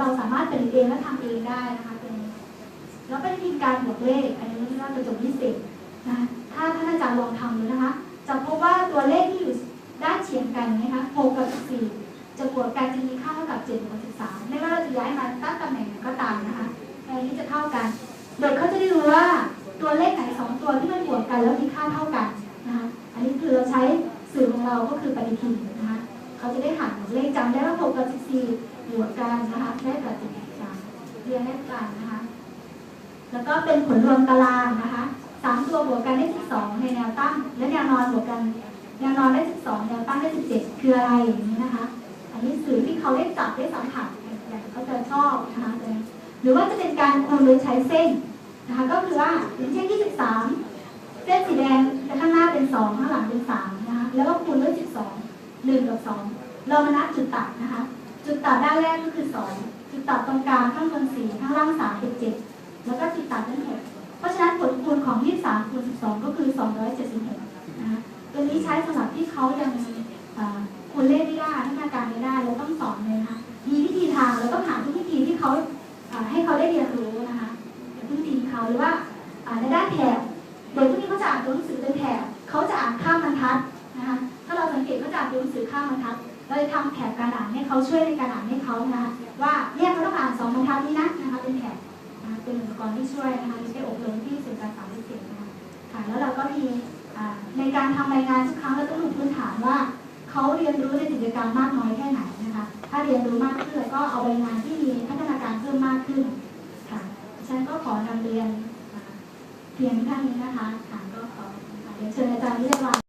เราสามารถผลิตเองและทำเองได้นะคะเป็นแล้วก็วิธีการบวกเลข อันนี้เรียกว่ากระจกพิเศษนะคะถ้าท่านอาจารย์ลองทำดูนะคะ จะพบว่าตัวเลขที่อยู่ด้านเฉียงกันนะคะ6กับ14จะบวกกันจะมีค่าเท่ากับ7บวกกับ13ไม่ว่าเราจะย้ายมาตั้งตำแหน่งไหนก็ตามนะคะในนี้จะเท่ากัน เด็กเขาจะได้รู้ว่าตัวเลขไหนสองตัวที่มันบวกกันแล้วมีค่าเท่ากันนะคะอันนี้คือเราใช้สื่อของเราก็คือปฏิทินนะคะ เขาจะได้หันเลขจำได้ว่า6กับ14บวกกันนะคะได้กับ13เรียนได้กันนะคะ แล้วก็เป็นผลรวมตารางนะคะสามตัวบวกกันได้ 12 ในแนวตั้ง และแนวนอนบวกกัน แนวนอนได้ 12 แนวตั้งได้ 17 คืออะไรอย่างนี้นะคะ อันนี้สื่อที่เขาได้จับได้สัมผัสอย่างเขาจะชอบนะคะหรือว่าจะเป็นการคูณโดยใช้เส้นนะคะ ก็คือว่าอย่างเช่น 23 เส้นสีแดงข้างหน้าเป็น 2 ข้างหลังเป็น 3 นะคะ แล้วก็คูณด้วย 12 1กับ2เรามานับจุดตัดนะคะ จุดตัดด้านแรกก็คือ2จุดตัดตรงกลางข้างบน4ข้างล่าง3เป็น7แล้วก็จุดตัดด้านหกเพราะฉะนั้นผลคูณของ23คูณ12ก็คือ276นะคะตัวนี้ใช้สำหรับที่เขายังคูณเลขไม่ได้พัฒนาการไม่ได้เราต้องสอนเลยนะคะมีวิธีทางเราต้องหาทุกวิธีที่เขาให้เขาได้เรียนรู้นะคะทุกวิธีเขาหรือว่าในด้านแถบเด็กพวกนี้เขาจะอ่านตัวหนังสือเป็นแถบเขาจะอ่านข้ามบรรทัดนะคะ เราสังเกตเขาจะอ่านตัวหนังสือข้ามบรรทัดเราจะทำแถบกรอ่านให้เขาช่วยในกรอ่านให้เขานะคะว่าเนี่ยเขาต้องอ่านสองบรรทัดนี้นะนะคะเป็นแถบนะคะเป็นอุปกรณ์ที่ช่วยนะคะที่ได้อบรมที่สื่อการสอนพิเศษนะคะค่ะแล้วเราก็มีในการทำรายงานทุกครั้งเราต้องดูพื้นฐานว่าเขาเรียนรู้ในกิจกรรมมากน้อยแค่ไหนนะคะ ถ้าเรียนรู้มากขึ้นก็เอารายงานที่มีพัฒนาการเพิ่มมากขึ้นค่ะฉันก็ขอนำเรียนเพียงเท่านี้นะคะค่ะก็ขอเรียนเชิญอาจารย์วิทยาวัฒน์